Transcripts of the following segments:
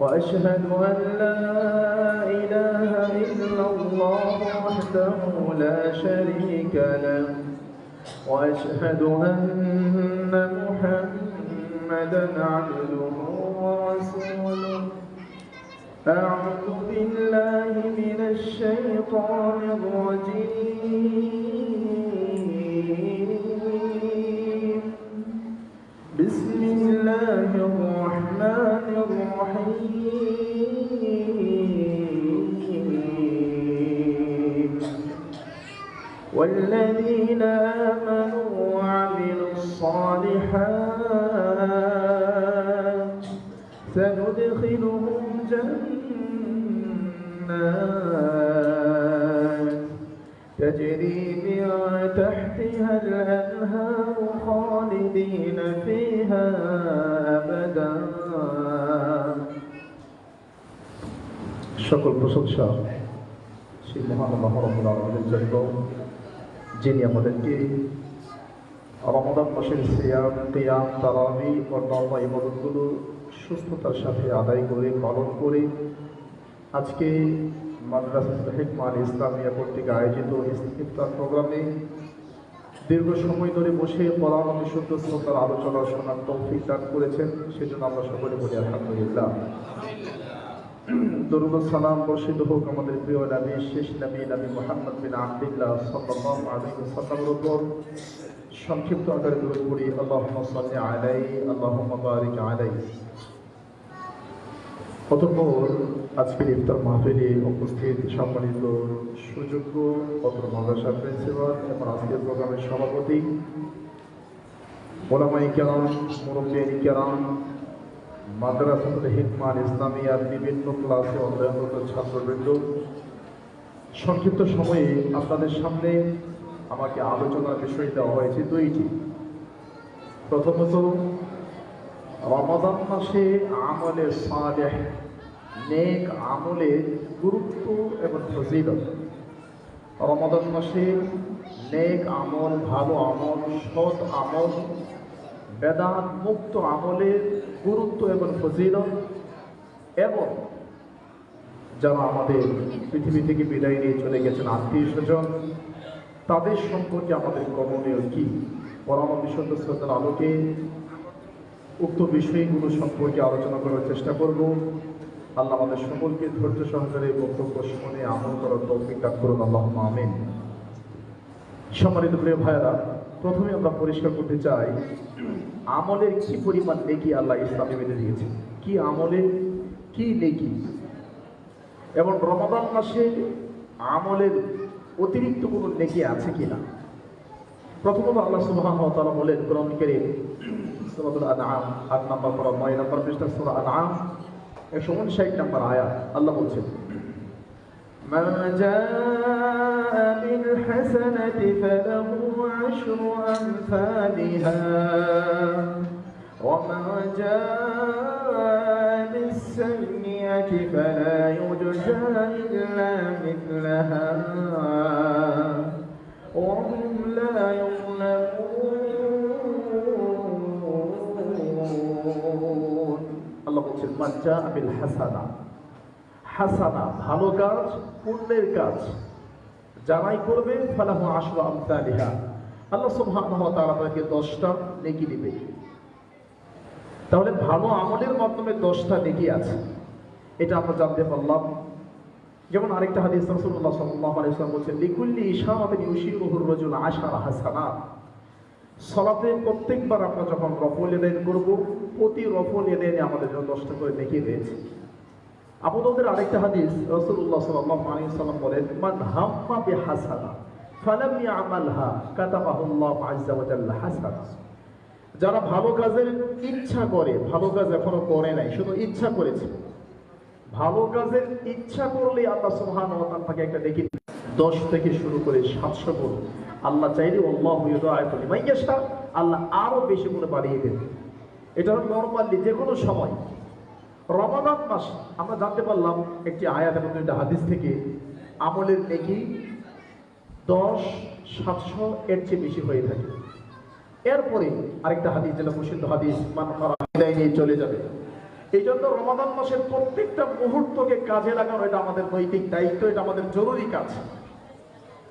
وأشهد أن لا إله إلا الله وحده لا شريك له. وأشهد أن محمدا عبده ورسوله. أعوذ بالله من الشيطان الرجيم. والذين آمنوا وعملوا الصالحات سندخلهم جنات تجري من تحتها الأنهار خالدين فيها أبدا সকল প্রশংসা সেই মহান আল্লাহ রব্বুল আলমীর জন্য যিনি আমাদেরকে রমদান মাসের সিয়াম, কিয়াম, তারাবি নর্মা ইবাদতগুলো সুস্থতার সাথে আদায় করে, পালন করে আজকে মাদ্রাসা হেকমান ইসলামিয়া কর্তৃক আয়োজিত ইফতার প্রোগ্রামে দীর্ঘ সময় ধরে বসে পড়ান বিশুদ্ধ শ্রদ্ধার আলোচনা শোনার তৌফিক দান করেছেন। সেজন্য আমরা সকলে বলি আলহামদুলিল্লাহ। দরুদ সালাম বর্ষিত হোক আমাদের প্রিয় নবী, শেষ নবী নবী মোহাম্মদ বিন আব্দুল্লাহ সাল্লাল্লাহু আলাইহি ওয়াসাল্লামের উপর সংক্ষিপ্ত আকারে দরুদ পড়ি, আল্লাহুম্মা সাল্লি আলাইহি, আল্লাহুম্মা বারিক আলাইহি। অতঃপর আজকের ইফতার মাহফিলে উপস্থিত সম্মানিত সুযোগ্য অত্র মাদ্রাসার প্রিন্সিপাল এবং আজকের প্রোগ্রামের সভাপতি ওলামাই কেরাম মুরব্বিয়ানি কেরাম মাদ্রাসাতুল হিকমান ইসলামিয়ার বিভিন্ন ক্লাসে অধ্যয়নরত ছাত্রবৃন্দ, সংক্ষিপ্ত সময়ে আপনাদের সামনে আমাকে আলোচনার বিষয় দেওয়া হয়েছে দুইটি। প্রথমত রমাদান মাসে আমলের সালেহ, নেক আমলের গুরুত্ব এবং ফজিলত। রমাদান মাসে নেক আমল, ভালো আমল, সৎ আমল বেদাত মুক্ত আমলের গুরুত্ব এবং ফজিলত এবং যারা আমাদের পৃথিবী থেকে বিদায় নিয়ে চলে গেছেন আত্মীয় স্বজন, তাদের সম্পর্কে আমাদের করণীয় কি? পরম শ্রদ্ধার আলোকে উক্ত বিষয়গুলো সম্পর্কে আলোচনা করার চেষ্টা করব। আল্লাহ আমাদের সকলকে ধৈর্য সহকারে বক্তব্য শুনে আমল করার তৌফিক দান করুন। আল্লাহ আমিন। সম্মানিত প্রিয় ভাইয়েরা প্রথমে আমরা পরিষ্কার করতে চাই আমলের কি পরিমাণ নেকি আল্লাহ ইসলামে বেঁধে দিয়েছে কি আমলের কি নেকি এবং রমাদান মাসে আমলের অতিরিক্ত কোনো নেকি আছে কিনা প্রথমত আল্লাহ সুবহানাহু ওয়া তাআলা বলেন কোরআন কারীম সূরাতুল আনআম 8 নম্বর পড়া 9 নম্বর পৃষ্ঠা সূরা আনআম 159 নম্বর আয়াত আল্লাহ বলছেন من جاء بالحسنة فله عشر أمثالها ومن جاء بالسيئة فلا يجزى إلا مثلها وهم لا يظلمون আল্লাহ বলছেন মাজ্জা আবিল হাসানা হাসানা ভালো কাজ পুণ্যের কাজ যারাই করবে, ফালাহু আশরা আমসালিহা। আল্লাহ সুবহানাহু ওয়া তাআলা তাকে 10টা নেকি দিবে। তাহলে ভালো আমলের মাধ্যমে 10টা নেকি আছে। এটা আমরা জানতে পারলাম। যেমন আরেকটা হাদিস রাসূলুল্লাহ সাল্লাল্লাহু আলাইহি ওয়াসাল্লাম বলেছেন, লিকুল্লি ইশারাতিন ইউশিরুহুর রাজুল আশারা হাসানাত সলাতে প্রত্যেকবার আমরা যখন রফল এদেন করব, প্রতি রফল এদেনে আমাদের জন্য দশটা করে দেখিয়ে আবুদাউদের আরেকটা হাদিস রাসূলুল্লাহ সাল্লাল্লাহু আলাইহি ওয়াসাল্লাম বলেন, মান হাম্মা বিহাসানা, ফালাম ইয়ামালহা কাতাবাহুল্লাহু আযজা ওয়া জাল্লা হাসানা। যারা ভালো কাজের ইচ্ছা করে, ভালো কাজ এখনও করে নাই, শুধু ইচ্ছা করেছে। ভালো কাজের ইচ্ছা করলে আল্লাহ সুবহান ওয়া তাআলা তাকে একটা নেকি দশ থেকে শুরু করে সাতশো গুণ। আল্লাহ চাইলে আল্লাহ আয়তলি মাইয়াশা, আল্লাহ আরও বেশি গুণে বাড়িয়ে দেবে। এটা নর্মালি যে কোনো সময়। রমাদান মাস, আমরা জানতে পারলাম একটি আয়াত এবং দুইটা হাদিস থেকে আমলের নেকি দশ, সাতশো এর চেয়ে বেশি হয়ে থাকে। এরপরে আরেকটা হাদিস, যেটা প্রসিদ্ধ হাদিস বিদায় নিয়ে চলে যাবে। এই জন্য রমাদান মাসের প্রত্যেকটা মুহূর্তকে কাজে লাগানো এটা আমাদের নৈতিক দায়িত্ব, এটা আমাদের জরুরি কাজ।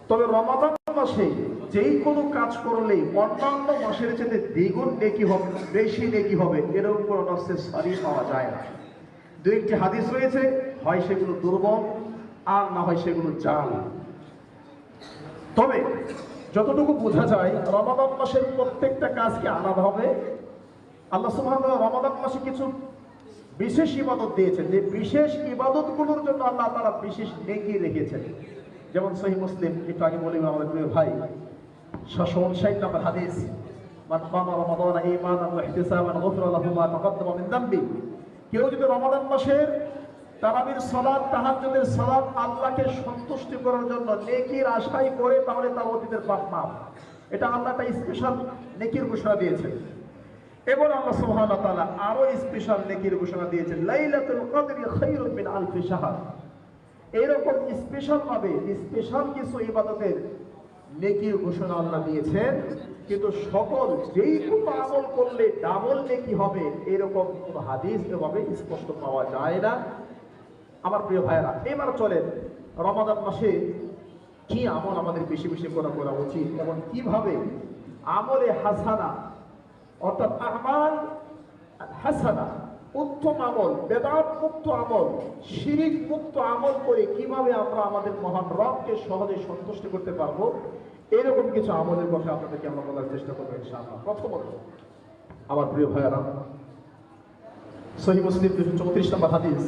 তবে রমাদান মাসে যেই কোনো কাজ করলেই অন্যান্য মাসের চেয়ে দ্বিগুণ নেকি হবে, বেশি নেকি হবে এরকম কোনো নস্যে সারি পাওয়া যায় না। দু একটি হাদিস রয়েছে, হয় সেগুলো দুর্বল আর না হয় সেগুলো জাল। তবে যতটুকু বোঝা যায়, রমাদান মাসের প্রত্যেকটা কাজকে আলাদা হবে? আল্লাহ ওয়া রমাদান মাসে কিছু বিশেষ ইবাদত দিয়েছেন। যে বিশেষ ইবাদতগুলোর জন্য আল্লাহ তারা বিশেষ নেকি রেখেছেন। যেমন সহি মুসলিম, একটু আগে বলি আমাদের প্রিয় ভাই ছশো নম্বর হাদিস, মান কামা রমাদান ঈমানান ওয়া ইহতিসাবান গুফরা লাহু মা মিন কেউ যদি রমাদান মাসের তারাবির সালাত, তাহাজ্জুদের সালাত আল্লাহকে সন্তুষ্টি করার জন্য নেকির আশাই করে, তাহলে তার অতীতের পাপ মাফ। এটা আল্লাহ একটা স্পেশাল নেকির ঘোষণা দিয়েছেন। এবং আল্লাহ তাআলা আরও স্পেশাল নেকির ঘোষণা দিয়েছেন মিন আলফি শাহর। এইরকম স্পেশাল ভাবে স্পেশাল কিছু ইবাদতের নেকির ঘোষণা আল্লাহ দিয়েছেন। কিন্তু সকল যেই কোনো আমল করলে ডাবল নেকি হবে, এরকম কোন হাদিস এভাবে স্পষ্ট পাওয়া যায় না। আমার প্রিয় ভাইয়েরা, এবার চলেন রমাদান মাসে কি আমল আমাদের বেশি বেশি করা করা উচিত এবং কীভাবে আমলে হাসানা, অর্থাৎ আমাল হাসানা, উত্তম আমল, বেদাত মুক্ত আমল, শিরিক মুক্ত আমল করে কীভাবে আমরা আমাদের মহান রবকে সহজে সন্তুষ্ট করতে পারব এরকম কিছু আমলের কথা আপনাদেরকে আমরা বলার চেষ্টা করব ইনশাআল্লাহ। প্রথমত আমার প্রিয় ভাইয়েরা, সহি মুসলিম দুশো চৌত্রিশ নম্বর হাদিস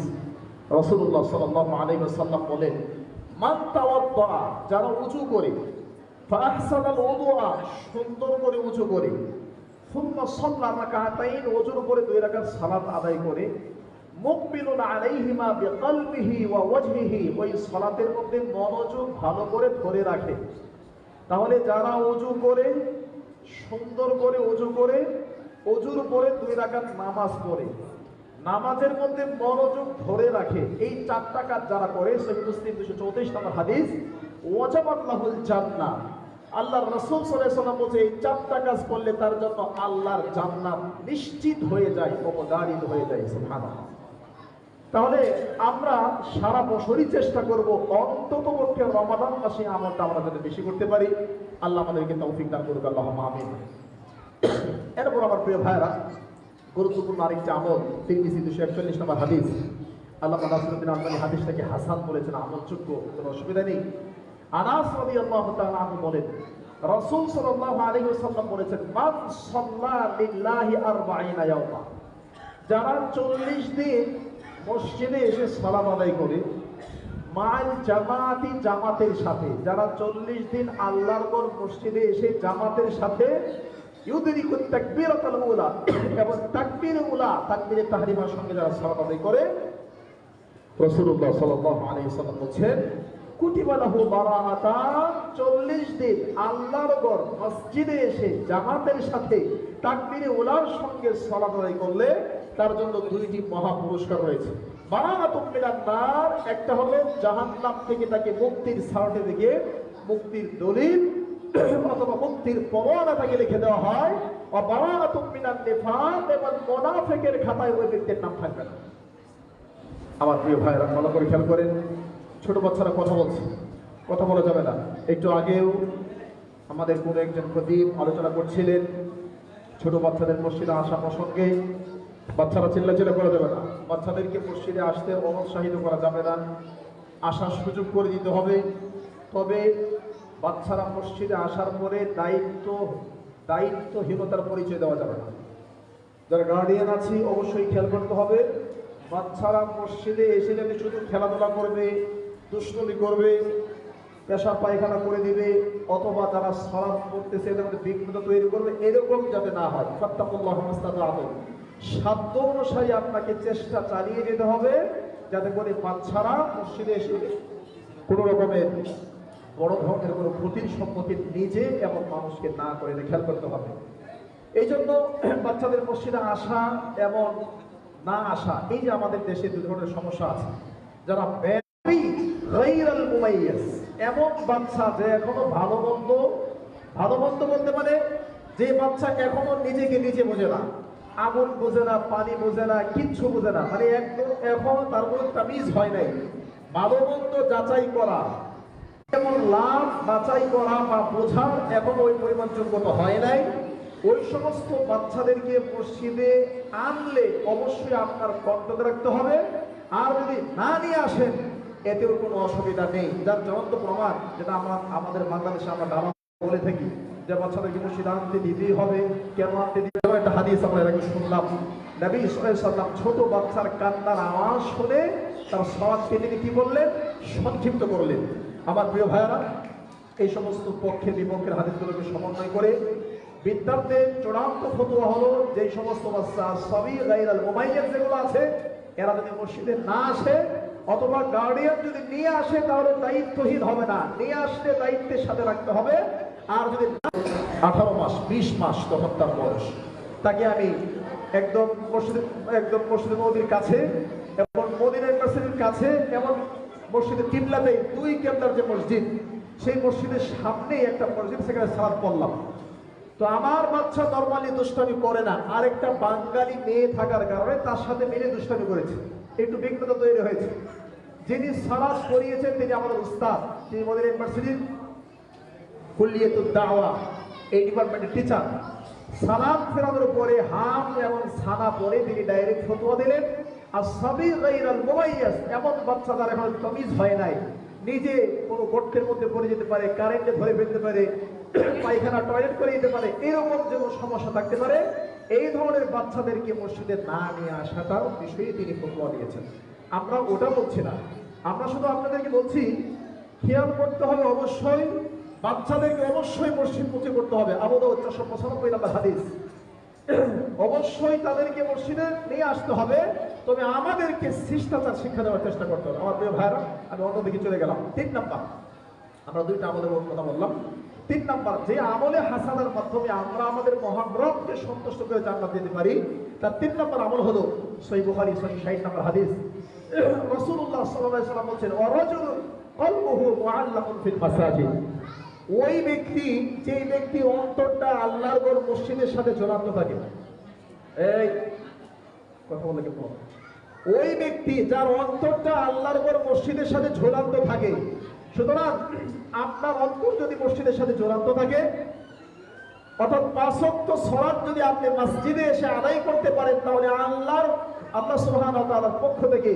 রসুল্লাহ সাল্লাল্লাহু আলাইহি ওয়াসাল্লাম বলেন, মান তাওয়াদ্দা, যারা উঁচু করে ফাহসানাল উদুআ, সুন্দর করে উঁচু করে, সুম্মা সাল্লা রাকাতাইন, ওজুর উপরে দুই রাকাত সালাত আদায় করে মুকবিলুন আলাইহিমা বিকলবিহি ওয়া ওয়াজহিহি, ওই সালাতের মধ্যে মনোযোগ ভালো করে ধরে রাখে। তাহলে যারা উজু করে, সুন্দর করে উজু করে, অজুর উপরে দুই রাকাত নামাজ পড়ে। নামাজের মধ্যে মনোযোগ ধরে রাখে। এই চারটা কাজ যারা করে সহি মুসলিম দুশো চৌত্রিশ নম্বর হাদিস, ওয়াজাবাল্লাহুল জান্নাহ। আল্লাহর রাসূল ওয়াসাল্লাম বলছে, এই চারটা কাজ করলে তার জন্য আল্লাহর জান্নাত নিশ্চিত হয়ে যায়, অবধারিত হয়ে যায়, সুবহানাল্লাহ। তাহলে আমরা সারা বছরই চেষ্টা করব অন্তত পক্ষে রমাদান মাসে আমলটা আমরা যাতে বেশি করতে পারি। আল্লাহ আমাদেরকে তৌফিক দান করুক আল্লাহ আমিন। এরপর আমার প্রিয় ভাইরা গুরুত্বপূর্ণ আরেকটি আমল, তিরমিজি দুশো একচল্লিশ নম্বর হাদিস। আল্লাহ নাসরুদ্দিন আলমানি হাদিসটাকে হাসান বলেছেন আমলযোগ্য কোনো অসুবিধা নেই। আনাস রাদিয়াল্লাহু তাআলা আনহু বলেন, রাসূল সাল্লাল্লাহু আলাইহি ওয়াসাল্লাম বলেছেন, মান সাল্লা লিল্লাহি আরবাঈনা ইয়াওমা যারা চল্লিশ দিন মসজিদে এসে সালাম আদায় করে। মাল জামাতি জামাতের সাথে, যারা চল্লিশ দিন আল্লাহর পর মসজিদে এসে জামাতের সাথে ইউদিরিকু তাকবীরাতুল উলা, এবং তাকবীর উলা, তাকবীরে তাহরিমার সঙ্গে যারা সালাত আদায় করে, রাসূলুল্লাহ সাল্লাল্লাহু আলাইহি ওয়াসাল্লাম বলেন কুতিবা লাহু বারাআতান 40 দিন আল্লাহর ঘর মসজিদে এসে জামাতের সাথে তাকবীরে উলার সঙ্গে সালাত আদায় করলে তার জন্য দুইটি মহা পুরস্কার রয়েছে নার, একটা হলো জাহান্নাম থেকে তাকে মুক্তির সার্টিফিকেট মুক্তির দলিল, অথবা মুক্তির প্রমাণা তাকে লিখে দেওয়া হয়। এবং মুনাফিকের খাতায় ওই ব্যক্তির নাম থাকবে না। আমার প্রিয় ভাইরা ভালো করে খেয়াল করেন। ছোট বাচ্চারা কথা বলছে, কথা বলা যাবে না। একটু আগেও আমাদের কোনো একজন প্রদীপ আলোচনা করছিলেন। ছোট বাচ্চাদের মসজিদে আসা প্রসঙ্গে বাচ্চারা চিল্লাচিল্লা করা যাবে না। বাচ্চাদেরকে মসজিদে আসতে অনুৎসাহিত করা যাবে না। আসার সুযোগ করে দিতে হবে। তবে বাচ্চারা মসজিদে আসার পরে দায়িত্ব, দায়িত্বহীনতার পরিচয় দেওয়া যাবে না। যারা গার্ডিয়ান আছি, অবশ্যই খেয়াল করতে হবে, বাচ্চারা মসজিদে এসে যদি শুধু খেলাধুলা করবে, দুষ্টমি করবে পেশা পায়খানা করে দিবে, অথবা তারা সালাদ করতেছে এদের মধ্যে বিঘ্নতা তৈরি করবে, এরকম যাতে না হয়। ফত্তাকুল্লাহ সাধ্য অনুসারী আপনাকে চেষ্টা চালিয়ে যেতে হবে, যাতে করে বাচ্চারা মসজিদে এসে কোনো রকমের বড় ধরনের কোনো ক্ষতির সম্মুখীন নিজে এবং মানুষকে না করে খেয়াল করতে হবে। এই জন্য বাচ্চাদের মসজিদে আসা এবং না আসা, এই যে আমাদের দেশে দু ধরনের সমস্যা আছে। যারা এমন বাচ্চা যে এখনও ভালো মন্দ ভালো মন্দ বলতে মানে যে বাচ্চা এখনও নিজেকে নিজে বোঝে না। আগুন বোঝে না, পানি বোঝে না, কিচ্ছু বোঝে না। মানে একদম এখনও তার কোনো তামিজ হয় নাই। মন্দ যাচাই করা, যেমন লাভ বাছাই করা বা বোঝার এখন ওই পরিমাণ যোগ্যতা হয় নাই। ওই সমস্ত বাচ্চাদেরকে মসজিদে আনলে অবশ্যই আপনার কর্তব্য রাখতে হবে। আর যদি না নিয়ে আসেন, এতেও কোনো অসুবিধা নেই। যার জ্বলন্ত প্রমাণ, যেটা আমরা আমাদের বাংলাদেশে আমরা বলে থাকি। যে বাচ্চাদেরকে কিন্তু সিদ্ধান্তে দিতেই হবে, কেন আনতে দিতে হবে? একটা হাদিস আমরা শুনলাম। নবী সাল্লাম ছোট বাচ্চার কান্নার আওয়াজ শুনে তার সমাজকে তিনি কি বললেন? সংক্ষিপ্ত করলেন। আমার প্রিয় ভাইয়ারা, এই সমস্ত পক্ষে বিপক্ষের হাদিসগুলোকে সমন্বয় করে বিদ্যার্থীর চূড়ান্ত ফতুয়া হলো যে সমস্ত বাচ্চা সবই গাইরাল মোবাইলের যেগুলো আছে, এরা যদি মসজিদে না আসে অথবা গার্ডিয়ান যদি নিয়ে আসে তাহলে দায়িত্বহীন হবে না। নিয়ে আসলে দায়িত্বের সাথে রাখতে হবে। আর যদি আঠারো মাস, বিশ মাস তখন তার বয়স। তাকে আমি একদম মসজিদ একদম মসজিদ নদীর কাছে এবং মদিনা ইউনিভার্সিটির কাছে এবং মসজিদের কিবলাতে দুই কেবলার যে মসজিদ, সেই মসজিদের সামনেই একটা মসজিদ, সেখানে সালাদ পড়লাম। তো আমার বাচ্চা নর্মালি দুষ্টামি করে না। আরেকটা বাঙালি মেয়ে থাকার কারণে তার সাথে মিলে দুষ্টামি করেছে। একটু বিঘ্নতা তৈরি হয়েছে। যিনি সালাদ করিয়েছেন তিনি আমাদের উস্তাদ। তিনি মদিনা ইউনিভার্সিটির কুল্লিয়াতুদ দাওয়া, এই ডিপার্টমেন্টের টিচার সালাম ফেরানোর পরে হাম এবং সানা পরে তিনি ডাইরেক্ট ফতোয়া দিলেন। আর সবই গাইরাল মুমাইয়াস এমন বাচ্চা যার এখন তমিজ হয় নাই। নিজে কোনো গর্তের মধ্যে পড়ে যেতে পারে কারেন্টে ধরে ফেলতে পারে, পায়খানা টয়লেট করে যেতে পারে, এরকম যে সমস্যা থাকতে পারে, এই ধরনের বাচ্চাদেরকে মসজিদে না নিয়ে আসাটার বিষয়ে তিনি ফতোয়া দিয়েছেন। আমরা ওটা বলছি না। আমরা শুধু আপনাদেরকে বলছি, খেয়াল করতে হবে অবশ্যই বাচ্চাদেরকে অবশ্যই মসজিদ মুখে করতে হবে। আবুদ চারশো পঁচানব্বই হাদিস। অবশ্যই তাদেরকে মসজিদে নিয়ে আসতে হবে। তবে আমাদেরকে শিষ্টাচার শিক্ষা দেওয়ার চেষ্টা করতে হবে। আমার প্রিয় ভাইরা আমি অন্যদিকে চলে গেলাম। তিন নাম্বার। আমরা দুইটা আমাদের কথা বললাম। তিন নাম্বার, যে আমলে হাসানের মাধ্যমে আমরা আমাদের মহাব্রতকে সন্তুষ্ট করে জান্নাত দিতে পারি, তার তিন নাম্বার আমল হলো সই বুখারি সই ষাট নাম্বার হাদিস। রসুল্লাহ সাল্লাহ সাল্লাম বলছেন অরজুল মুআল্লাকুন ফিল ওই ব্যক্তি যে ব্যক্তি অন্তরটা আল্লাহর ঘর মসজিদের সাথে জড়ান্ত থাকে। এই, কথা বলে ওই ব্যক্তি যার অন্তরটা আল্লাহর ঘর মসজিদের সাথে ঝোলান্ত থাকে। সুতরাং আপনার অন্তর যদি মসজিদের সাথে জোড়ান্ত থাকে, অর্থাৎ পাঁচক্ত সলাদ যদি আপনি মসজিদে এসে আদায় করতে পারেন, তাহলে আল্লাহর, আল্লাহ তাআলার পক্ষ থেকে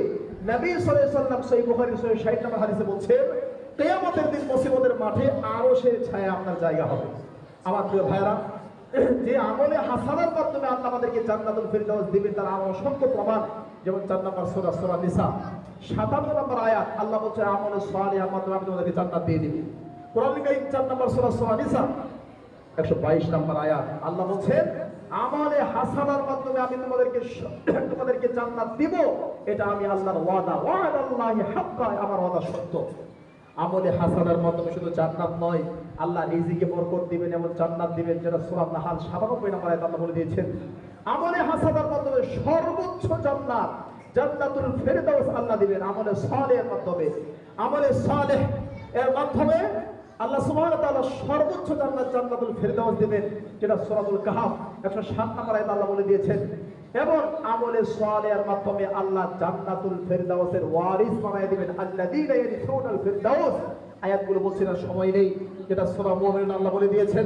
নবী সাল্লাম সহিহ বুখারী সহিহ 60 নম্বর হাদিসে বলছেন কিয়ামতের দিন মুসিবতের মাঠে আরও সে ছায়া আপনার জায়গা হবে। আমার প্রিয় ভাইরা যে আমলে হাসানার মাধ্যমে আল্লাহ আমাদেরকে জান্নাতুল ফিরদাউস দিবেন, তার আরও অসংখ্য প্রমাণ, যেমন চার নম্বর সূরা সূরা নিসা 57 নম্বর আয়াত, আল্লাহ বলছে, আমলে সালিহার মাধ্যমে আমি তোমাদেরকে জান্নাত দিয়ে দিবি কোরআন কারীম চার নম্বর সূরা সূরা নিসা, একশো বাইশ নম্বর আয়াত, আল্লাহ বলছেন আমারে হাসানার মাধ্যমে আমি তোমাদেরকে তোমাদেরকে জান্নাত দিব। এটা আমি আল্লাহর ওয়াদা ওয়াদা আল্লাহি হাক্কা, আমার ওয়াদা সত্য। আমলে হাসানার মাধ্যমে শুধু জান্নাত নয়, আল্লাহ রিজিকে বরকত দিবেন এমন জান্নাত দিবেন, যেটা সূরা নাহাল 97 নম্বর আল্লাহ বলে দিয়েছেন। আমলে হাসানার মাধ্যমে সর্বোচ্চ জান্নাত, জান্নাতুল ফেরদাউস আল্লাহ দিবেন আমলে সালেহের মাধ্যমে। আমলে সালেহ এর মাধ্যমে আল্লাহ সুবহানাহু ওয়া তাআলা সর্বোচ্চ জান্নাত জান্নাতুল ফেরদাউস দিবেন, যেটা সূরাতুল কাহাফ 107 নম্বর আয়াতে আল্লাহ বলে দিয়েছেন। এবং আমলে সালের মাধ্যমে আল্লাহ জান্নাতুল ফেরদাউসের ওয়ারিস বানায় দিবেন। আল্লাযীনা ইয়ারিসুনাল ফেরদাউস। আয়াতগুলো বলছি সময় নেই। যেটা সূরা মুমিনুন আল্লাহ বলে দিয়েছেন।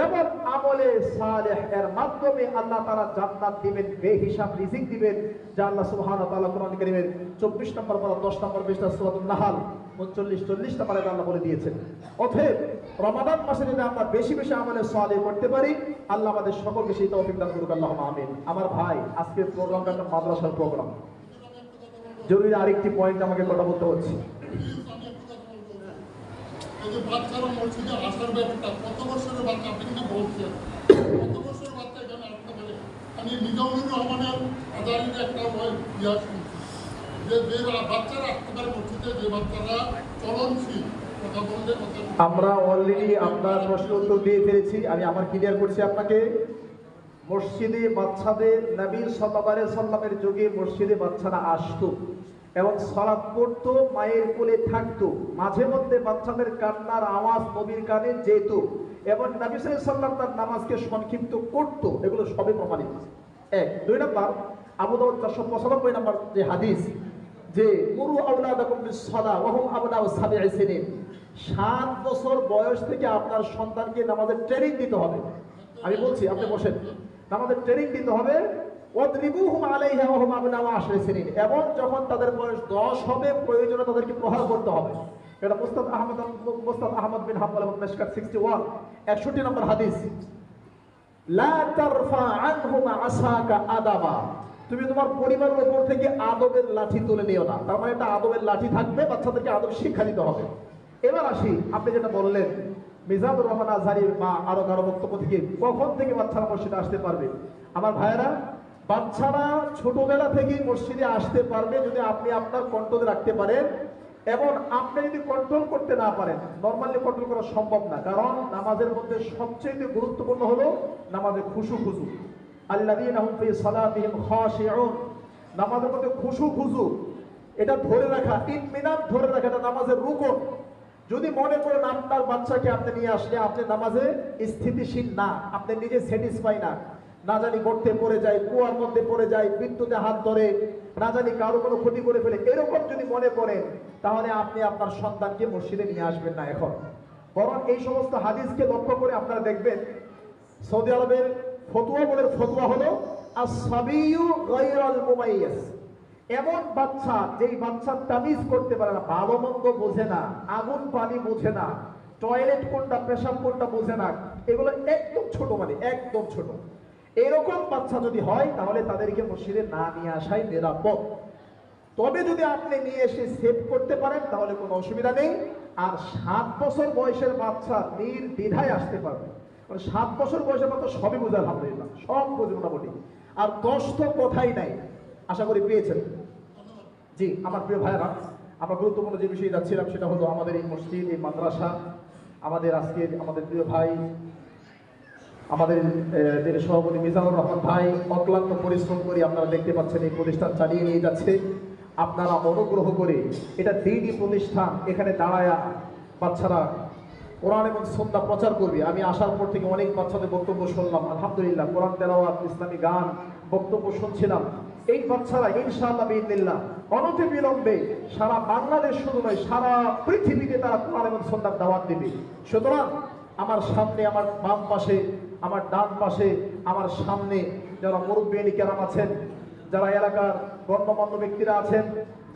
এবং আমলে সালেহ এর মাধ্যমে আল্লাহ তারা জান্নাত দিবেন, বেহিসাব রিজিক দিবেন। যা আল্লাহ সুবহানাহু ওয়া কোরআন কারীমের 24 নম্বর পারা 10 নম্বর পৃষ্ঠা নাহাল 39 40 নম্বর আল্লাহ বলে দিয়েছেন। অতএব রমাদান মাসে যদি আমরা বেশি বেশি আমলে সালেহ করতে পারি, আল্লাহ আমাদের সকলকে সেই তৌফিক দান করুক, আল্লাহুম্মা আমিন। আমার ভাই, আজকের প্রোগ্রামটা একটা মাদ্রাসার প্রোগ্রাম জরুরি আরেকটি পয়েন্ট আমাকে কথা বলতে হচ্ছে। এই যে বাচ্চারা মসজিদে আসার ব্যাপারটা, কত বছরের বাচ্চা আপনি কিন্তু বলছেন? কত বছরের বাচ্চা এখানে আসতে পারে আমি রহমানের একটা ইতিহাস শুনছি যে যে বাচ্চারা আসতে পারে মসজিদে, যে বাচ্চারা চলনশীল আমরা অলরেডি আপনার প্রশ্ন উত্তর দিয়ে ফেলেছি। আমি আমার ক্লিয়ার করছি আপনাকে। মসজিদে বাচ্চাদের নবী সাল্লামের যুগে মসজিদে বাচ্চারা আসতো। এবং সালাত পড়তো, মায়ের কোলে থাকতো। মাঝে মধ্যে বাচ্চাদের কান্নার আওয়াজ নবীর কানে যেত এবং নবী সাল্লাম তার নামাজকে সংক্ষিপ্ত করতো। এগুলো সবই প্রমাণিত। এক। দুই নম্বর, আবু দাউদ চারশো পঁচানব্বই নম্বর যে হাদিস যে গুরু আউলাদাকুম বিসসালা ওয়া হুম আবনাউ সাবঈ সিনিন। সাত বছর বয়স থেকে আপনার সন্তানকে নামাজের ট্রেনিং দিতে হবে। আমি বলছি, আপনি বসেন। নামাজের ট্রেনিং দিতে হবে এবং যখন তাদের বয়স 10 হবে, প্রয়োজনে তাদেরকে প্রহার করতে হবে। এটা মুস্তাদ আহমদ মুস্তাদ আহমদ বিন হাম্বল এবং মেশকাত 61 61 নম্বর হাদিস। আদাবা। তুমি তোমার পরিবারের উপর থেকে আদবের লাঠি তুলে নিও না। তার মানে একটা আদবের লাঠি থাকবে, বাচ্চাদেরকে আদব শিক্ষা দিতে হবে। এবার আসি, আপনি যেটা বললেন, মিজানুর রহমান আজহারি মা আরও কারও বক্তব্য থেকে কখন থেকে বাচ্চারা মসজিদে আসতে পারবে? আমার ভাইয়েরা বাচ্চারা ছোটবেলা থেকেই মসজিদে আসতে পারবে যদি আপনি আপনার কন্ট্রোলে রাখতে পারেন। এবং আপনি যদি কন্ট্রোল করতে না পারেন নর্মালি কন্ট্রোল করা সম্ভব না। কারণ নামাজের মধ্যে সবচেয়ে গুরুত্বপূর্ণ হলো নামাজে খুশু খাশিউন। নামাজের মধ্যে খুশু খুশু এটা ধরে রাখা তিন ইতমিনান ধরে রাখা, এটা নামাজের রুকন। যদি মনে করেন আপনার বাচ্চাকে আপনি নিয়ে আসলে আপনি নামাজে স্থিতিশীল না, আপনি নিজে স্যাটিসফাই না না জানি গর্তে পড়ে যায়, কুয়ার মধ্যে পড়ে যায় বিদ্যুতে হাত ধরে, না জানি কারও কোনো ক্ষতি করে ফেলে, এরকম যদি মনে করেন, তাহলে আপনি আপনার সন্তানকে মসজিদে নিয়ে আসবেন না এখন। বরং এই সমস্ত হাদিসকে লক্ষ্য করে আপনারা দেখবেন, সৌদি আরবের ফতুয়া বলে ফতুয়া হলো এমন বাচ্চা যেই বাচ্চা তামিজ করতে পারে না, ভালো মন্দ বোঝে না, আগুন পানি বোঝে না, টয়লেট কোনটা, পেশাব কোনটা বোঝে না, এগুলো একদম ছোট মানে একদম ছোট। এরকম বাচ্চা যদি হয়, তাহলে তাদেরকে মসজিদে না নিয়ে আসাই নিরাপদ। তবে যদি আপনি নিয়ে এসে সেভ করতে পারেন, তাহলে কোনো অসুবিধা নেই। আর সাত বছর বয়সের বাচ্চা নির্দ্বিধায় আসতে পারবে। কারণ সাত বছর বয়সের বাচ্চা সবই বোঝে, আলহামদুলিল্লাহ, সব বোঝে মোটামুটি। আর দশ তো কথাই নাই, আশা করি পেয়েছেন। জি, আমার প্রিয় ভাইরা আমরা গুরুত্বপূর্ণ যে বিষয়ে যাচ্ছিলাম, সেটা হলো আমাদের এই মসজিদ, এই মাদ্রাসা, আমাদের আজকের আমাদের প্রিয় ভাই আমাদের যিনি সভাপতি মিজানুর রহমান ভাই, অক্লান্ত পরিশ্রম করে আপনারা দেখতে পাচ্ছেন এই প্রতিষ্ঠান চালিয়ে নিয়ে যাচ্ছে। আপনারা অনুগ্রহ করে এটা দিনই প্রতিষ্ঠান এখানে দাঁড়ায়া বাচ্চারা কোরআন এবং সন্ধ্যা প্রচার করবে। আমি আসার পর থেকে অনেক বাচ্চাদের বক্তব্য শুনলাম, আলহামদুলিল্লাহ, কোরআন তেলাওয়াত, ইসলামী গান, বক্তব্য শুনছিলাম। এই বাচ্চারা ইনশাআল্লাহ বিদিল্লাহ অনতি বিলম্বে সারা বাংলাদেশ শুধু নয়, সারা পৃথিবীতে তারা কোরআন এবং সন্ধ্যার দাওয়াত দেবে। সুতরাং আমার সামনে, আমার বাম পাশে আমার ডান পাশে, আমার সামনে যারা মুরব্বী কেরাম আছেন, যারা এলাকার গণ্যমান্য ব্যক্তিরা আছেন,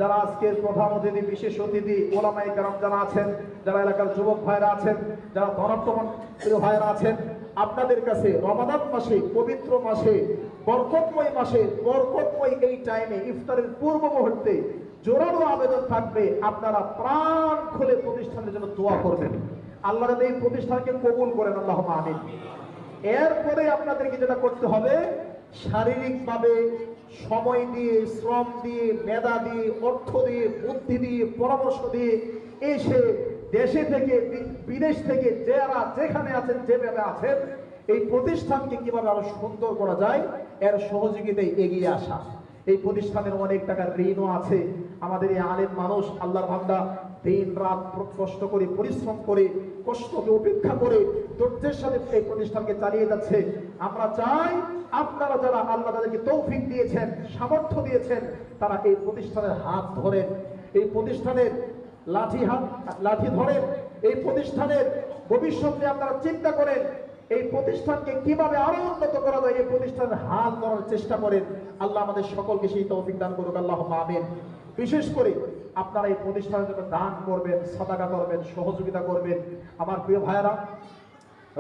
যারা আজকের প্রধান অতিথি, বিশেষ অতিথি ওলামাই কারাম যারা আছেন, যারা এলাকার যুবক ভাইরা আছেন, যারা ধনাত্মমান প্রিয় ভাইরা আছেন, আপনাদের কাছে রমাদান মাসে, পবিত্র মাসে, বরকতময় মাসে, বরকতময় এই টাইমে ইফতারের পূর্ব মুহূর্তে জোরালো আবেদন থাকবে, আপনারা প্রাণ খুলে প্রতিষ্ঠানের জন্য দোয়া করবেন। আল্লাহ এই প্রতিষ্ঠানকে কবুল করেন, আল্লাহ আমিন। এরপরে আপনাদেরকে যেটা করতে হবে, শারীরিকভাবে সময় দিয়ে, শ্রম দিয়ে, মেধা দিয়ে, অর্থ দিয়ে, বুদ্ধি দিয়ে, পরামর্শ দিয়ে এসে দেশে থেকে বিদেশ থেকে যারা যেখানে আছেন, যেভাবে আছেন, এই প্রতিষ্ঠানকে কীভাবে আরও সুন্দর করা যায়, এর সহযোগিতায় এগিয়ে আসা। এই প্রতিষ্ঠানের অনেক টাকার ঋণও আছে। আমাদের এই আলেম মানুষ, আল্লাহর ভান্ডা দিন রাত কষ্ট করে, পরিশ্রম করে, কষ্টকে উপেক্ষা করে ধৈর্যের সাথে এই প্রতিষ্ঠানকে চালিয়ে যাচ্ছে। আমরা চাই আপনারা যারা আল্লাহ তাদেরকে তৌফিক দিয়েছেন, সামর্থ্য দিয়েছেন, তারা এই প্রতিষ্ঠানের হাত ধরেন। এই প্রতিষ্ঠানের লাঠি হাত, লাঠি ধরেন। এই প্রতিষ্ঠানের ভবিষ্যৎ নিয়ে আপনারা চিন্তা করেন। এই প্রতিষ্ঠানকে কীভাবে আরও উন্নত করা যায়, এই প্রতিষ্ঠানের হাল ধরার চেষ্টা করেন। আল্লাহ আমাদের সকলকে সেই তৌফিক দান করুক। আল্লাহ আমিন। বিশেষ করে আপনারা এই প্রতিষ্ঠানের জন্য দান করবেন সদাকা করবেন, সহযোগিতা করবেন। আমার প্রিয় ভাইয়েরা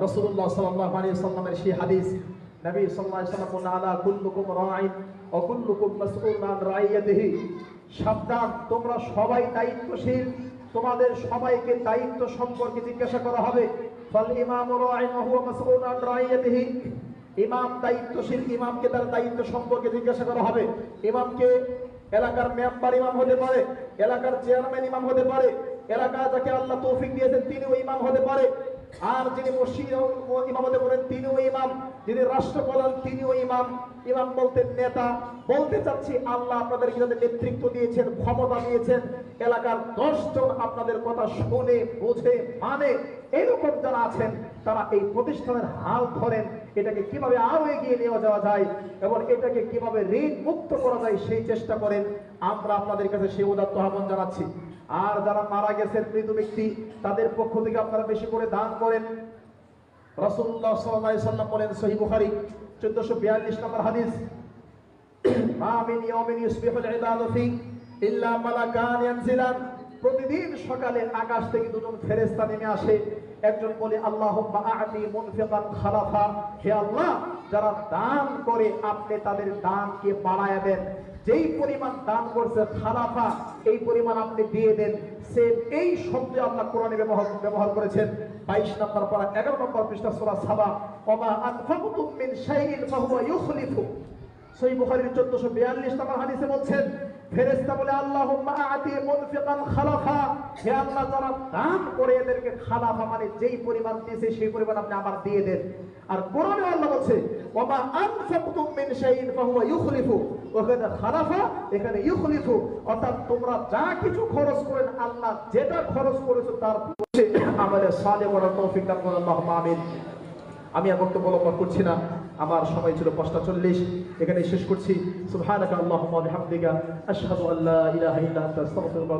রসুল্লাহ সাল্লাহ আলী সাল্লামের সেই হাদিস, নবী সাল্লাহ সাল্লাম আলা কুল্লুকুম রাইন ও কুল্লুকুম মাসউলুন রাইয়াতিহি। সাবধান, তোমরা সবাই দায়িত্বশীল। তোমাদের সবাইকে দায়িত্ব সম্পর্কে জিজ্ঞাসা করা হবে। ফাল ইমামু রাইন হুয়া মাসউলুন রাইয়াতিহি? ইমাম দায়িত্বশীল, ইমামকে তার দায়িত্ব সম্পর্কে জিজ্ঞাসা করা হবে। ইমামকে এলাকার মেম্বার ইমাম হতে পারে, এলাকার চেয়ারম্যান ইমাম হতে পারে, এলাকা যাকে আল্লাহ তৌফিক দিয়েছেন তিনিও ইমাম হতে পারে। আর যিনি মসজিদ ইমামতে পারেন, তিনিও ইমাম। যিনি রাষ্ট্রপ্রধান তিনিও ইমাম। ইমাম বলতে নেতা। বলতে চাচ্ছি আল্লাহ আপনাদেরকে যাদের নেতৃত্ব দিয়েছেন, ক্ষমতা দিয়েছেন। এলাকার দশজন আপনাদের কথা শুনে, বোঝে মানে এরকম যারা আছেন, তারা এই প্রতিষ্ঠানের হাল ধরেন। এটাকে কীভাবে আরও এগিয়ে নিয়ে যাওয়া যায় এবং এটাকে কীভাবে ঋণ মুক্ত করা যায় সেই চেষ্টা করেন, আমরা আপনাদের কাছে সেই উদাত্ত আহ্বান জানাচ্ছি। আর যারা মারা গেছেন মৃত ব্যক্তি, তাদের পক্ষ থেকে আপনারা বেশি করে দান করেন। রাসূলুল্লাহ সাল্লাল্লাহু আলাইহি সাল্লাম বলেন, সহিহ বুখারী 1442 নম্বর হাদিস। প্রতিদিন সকালে আকাশ থেকে দুজন ফেরেশতা নেমে আসে। একজন বলে মুনফিকান খালাফা। হে আল্লাহ, যারা দান করে, আপনি তাদের দানকে বাড়ায় দেন। যেই পরিমাণ দান করছে খালাফা, এই পরিমাণ আপনি দিয়ে দেন। সে এই শব্দে আল্লাহ কোরআনে ব্যবহার ব্যবহার করেছেন। বাইশ নম্বর পর, এগারো নম্বর পৃষ্ঠা, সোরা সাবা। ওমা আনফাকুতুম মিন শাইইন ফাহুয়া ইউখলিফু। সহি বুখারীর 1442 নম্বর হাদিসে বলছেন ফেরেশতা বলে, আল্লাহুম্মা আতি মুনফিকান খালাফা। হে আল্লাহ, যারা দান করে এদেরকে খালাফা মানে যেই পরিমাণ দিয়েছে, সেই পরিমাণ আপনি আবার দিয়ে দেন। আর কোরআনে আল্লাহ বলছে, ওমা আনফাকতুম মিন শাইইন ফাহুয়া ইউখলিফু। ওখানে খালাফা, এখানে ইউখলিফু। অর্থাৎ তোমরা যা কিছু খরচ করেন, আল্লাহ যেটা খরচ করেছ, তার আমাদের সালে করার তৌফিক দান করুন, আল্লাহুম্মা আমিন। আমি আর বক্তব্য লম্বা করছি না। আমার সময় ছিল পাঁচটা চল্লিশ। এখানে শেষ করছি। সুবহানাকা আল্লাহ আশহাদু আল্লাহ ইলাহা ইল্লা আস্তাগফিরুকা